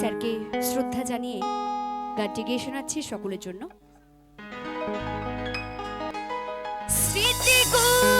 স্যারকে শ্রদ্ধা জানিয়ে গানটি গিয়ে শোনাচ্ছি সকলের জন্য। স্মৃতিগুলি